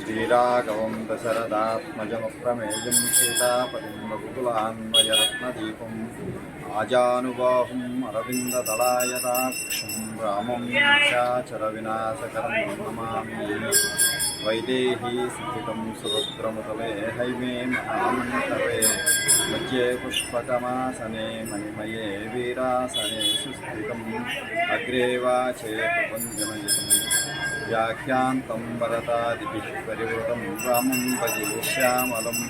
శ్రీరాఘవం దశరథాత్మజమప్రమేయం సీతాపతిం రఘుకులాన్వయరత్నదీపం ఆజానుబాహుం అరవిందదళాయతాక్షం రామం నిశాచర వినాశకరం నమామి. వైదేహీ సుఖితం సుభద్రముతలే. హైమే మహామంతరే. मध्ये पुष्पकमासने मणिमये वीरासने सुस्थितम् अग्रे वाचे प्रपञ्चमयितम् व्याख्यान्तं वरदादिभिः परिवृतं रामं भजे श्यामलम्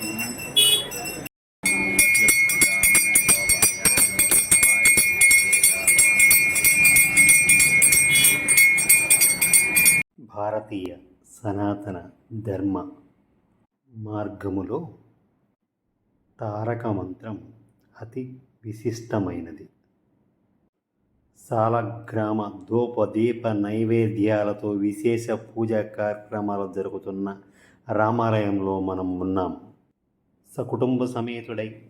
భారతీయ సనాతన ధర్మ మార్గములో తారక మంత్రం అతి విశిష్టమైనది. సాలగ్రామ ధూపదీప నైవేద్యాలతో విశేష పూజా కార్యక్రమాలు జరుగుతున్న రామాలయంలో మనం ఉన్నాం. సకుటుంబ సమేతుడై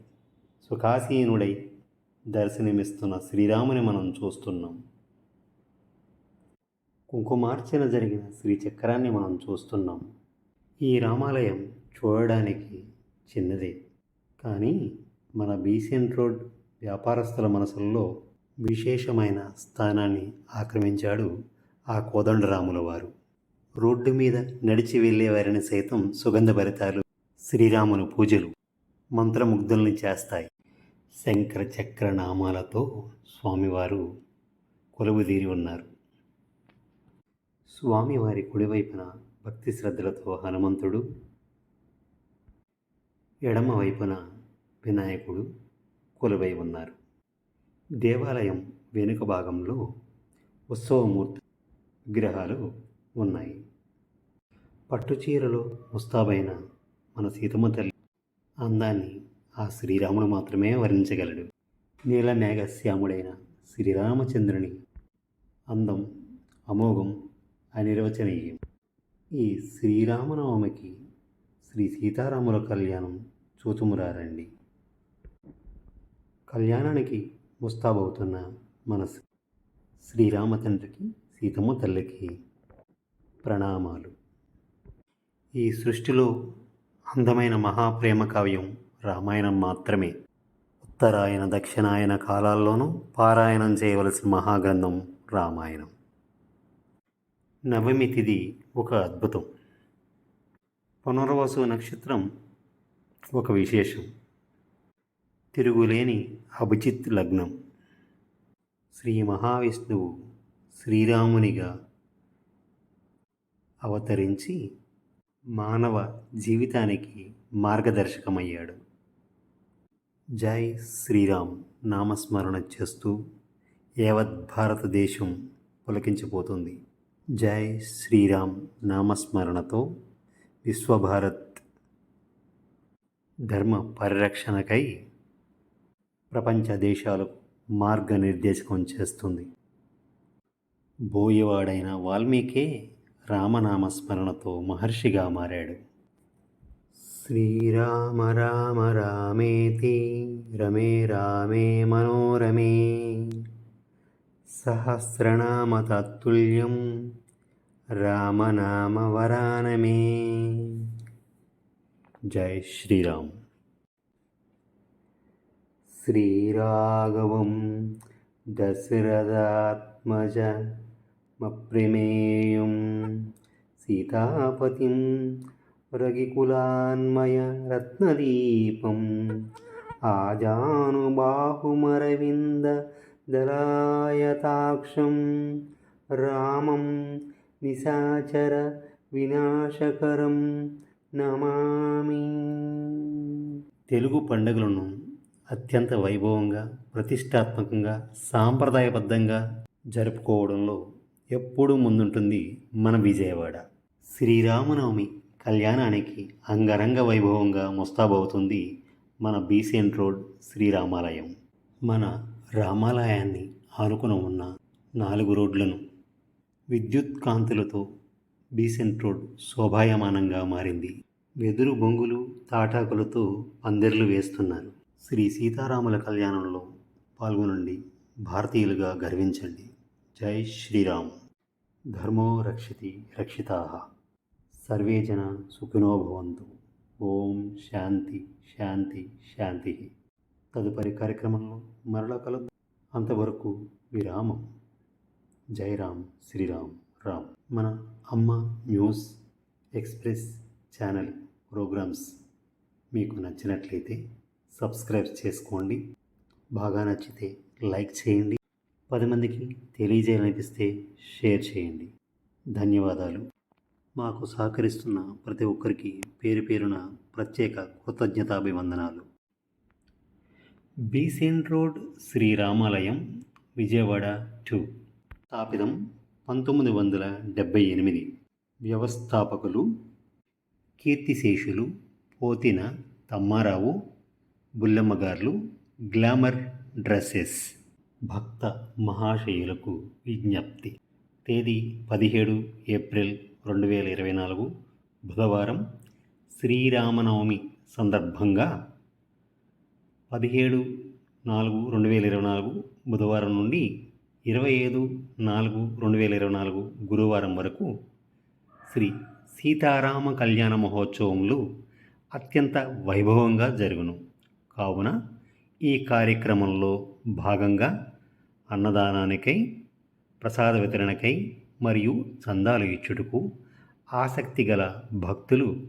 సుఖాసీనుడై దర్శనమిస్తున్న శ్రీరాముని మనం చూస్తున్నాం. కుంకుమార్చన జరిగిన శ్రీచక్రాన్ని మనం చూస్తున్నాం. ఈ రామాలయం చూడడానికి చిన్నదే. కానీ మన బీసెంట్ రోడ్ వ్యాపారస్తుల మనసుల్లో విశేషమైన స్థానాన్ని ఆక్రమించాడు ఆ కోదండరాముల వారు. రోడ్డు మీద నడిచి వెళ్ళేవారిని సైతం సుగంధభరితాలు శ్రీరాముని పూజలు మంత్రముగ్ధుల్ని చేస్తాయి. శంకర చక్ర నామాలతో స్వామివారు కొలువుదీరి ఉన్నారు. స్వామివారి కుడివైపున భక్తి శ్రద్ధలతో హనుమంతుడు ఎడమ వైపున వినాయకుడు కొలువై ఉన్నారు. దేవాలయం వెనుక భాగంలో ఉత్సవమూర్తి విగ్రహాలు ఉన్నాయి. పట్టుచీరలో ముస్తాబైన మన సీతమ్మ తల్లి అందాన్ని ఆ శ్రీరాముడు మాత్రమే వర్ణించగలడు నీల మేఘశ్యాముడైన శ్రీరామచంద్రుని అందం అమోఘం అనిర్వచనీయం. ఈ శ్రీరామనవమికి శ్రీ సీతారాముల కళ్యాణం చూచుమురారండి కళ్యాణానికి ముస్తాబవుతున్న మన శ్రీరామచంద్రికి సీతమ్మ తల్లికి ప్రణామాలు. ఈ సృష్టిలో అందమైన మహాప్రేమ కావ్యం రామాయణం మాత్రమే. ఉత్తరాయణ దక్షిణాయన కాలాల్లోనూ పారాయణం చేయవలసిన మహాగ్రంథం రామాయణం. నవమి తిది ఒక అద్భుతం. పునర్వసు నక్షత్రం ఒక విశేషం. తిరుగులేని అభిజిత్ లగ్నం. శ్రీ మహావిష్ణువు శ్రీరామునిగా అవతరించి మానవ జీవితానికి మార్గదర్శకమయ్యాడు. జై శ్రీరామ్. నామస్మరణ చేస్తూ యావత్ భారతదేశం పులకించిపోతుంది. జై శ్రీరామ్. నామస్మరణతో విశ్వభారత్ ధర్మ పరిరక్షణకై ప్రపంచ దేశాలకు మార్గనిర్దేశకం చేస్తుంది. బోయవాడైన వాల్మీకే రామనామస్మరణతో మహర్షిగా మారాడు. శ్రీరామ రామ రామేతి రమే రామే మనోరమే సహస్రనామ తత్తుల్యం रामनामवरान मे जय श्रीराम। श्रीराघवं दशरथात्मजमप्रमेयं सीतापतिं रगिकुलान्मयरत्नदीपम् आजानुबाहुमरविन्ददलायताक्षं रामं నిశాచర వినాశకరం నమామి. తెలుగు పండుగలను అత్యంత వైభవంగా ప్రతిష్టాత్మకంగా సాంప్రదాయబద్ధంగా జరుపుకోవడంలో ఎప్పుడూ ముందుంటుంది మన విజయవాడ. శ్రీరామనవమి కళ్యాణానికి అంగరంగ వైభవంగా ముస్తాబవుతుంది మన బీసెంట్ రోడ్ శ్రీరామాలయం. మన రామాలయాన్ని ఆనుకుని ఉన్న నాలుగు రోడ్లను విద్యుత్ కాంతులతో బీసెంట్ రోడ్ శోభాయమానంగా మారింది. వెదురు బొంగులు తాటాకులతో పందిర్లు వేస్తున్నారు. శ్రీ సీతారాముల కళ్యాణంలో పాల్గొనండి. భారతీయులుగా గర్వించండి. జై శ్రీరామ్. ధర్మో రక్షితి రక్షితా. సర్వే జన సుఖినో భవంతు. ఓం శాంతి శాంతి శాంతి. తదుపరి కార్యక్రమంలో మరలా కలుద్దాం. అంతవరకు విరామం. జై రామ్ శ్రీరామ్ రామ్. మన అమ్మ న్యూస్ ఎక్స్ప్రెస్ ఛానల్ ప్రోగ్రామ్స్ మీకు నచ్చినట్లయితే సబ్స్క్రైబ్ చేసుకోండి. బాగా నచ్చితే లైక్ చేయండి. పది మందికి తెలియజేయాలనిపిస్తే షేర్ చేయండి. ధన్యవాదాలు. మాకు సహకరిస్తున్న ప్రతి ఒక్కరికి పేరు పేరున ప్రత్యేక కృతజ్ఞతాభివందనాలు. బీసెన్ రోడ్ శ్రీరామాలయం విజయవాడ టూ. స్థాపితం పంతొమ్మిది వందల డెబ్భై ఎనిమిది. వ్యవస్థాపకులు కీర్తిశేషులు పోతిన తమ్మారావు బుల్లమ్మగార్లు గ్లామర్ డ్రెస్సెస్ భక్త మహాశయులకు విజ్ఞప్తి. తేదీ పదిహేడు ఏప్రిల్ రెండు వేల ఇరవై నాలుగు బుధవారం శ్రీరామనవమి సందర్భంగా పదిహేడు నాలుగు రెండు వేల ఇరవై నాలుగు బుధవారం నుండి ఇరవై ఐదు నాలుగు రెండు వేల ఇరవై నాలుగు గురువారం వరకు శ్రీ సీతారామ కళ్యాణ మహోత్సవములు అత్యంత వైభవంగా జరుగును. కావున ఈ కార్యక్రమంలో భాగంగా అన్నదానానికై ప్రసాద వితరణకై మరియు చందాలు ఇచ్చుటకు ఆసక్తి గల భక్తులు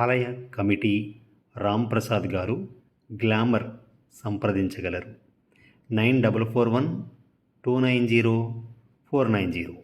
ఆలయ కమిటీ రాంప్రసాద్ గారు గ్లామర్ సంప్రదించగలరు. Nine double four one two nine zero four nine zero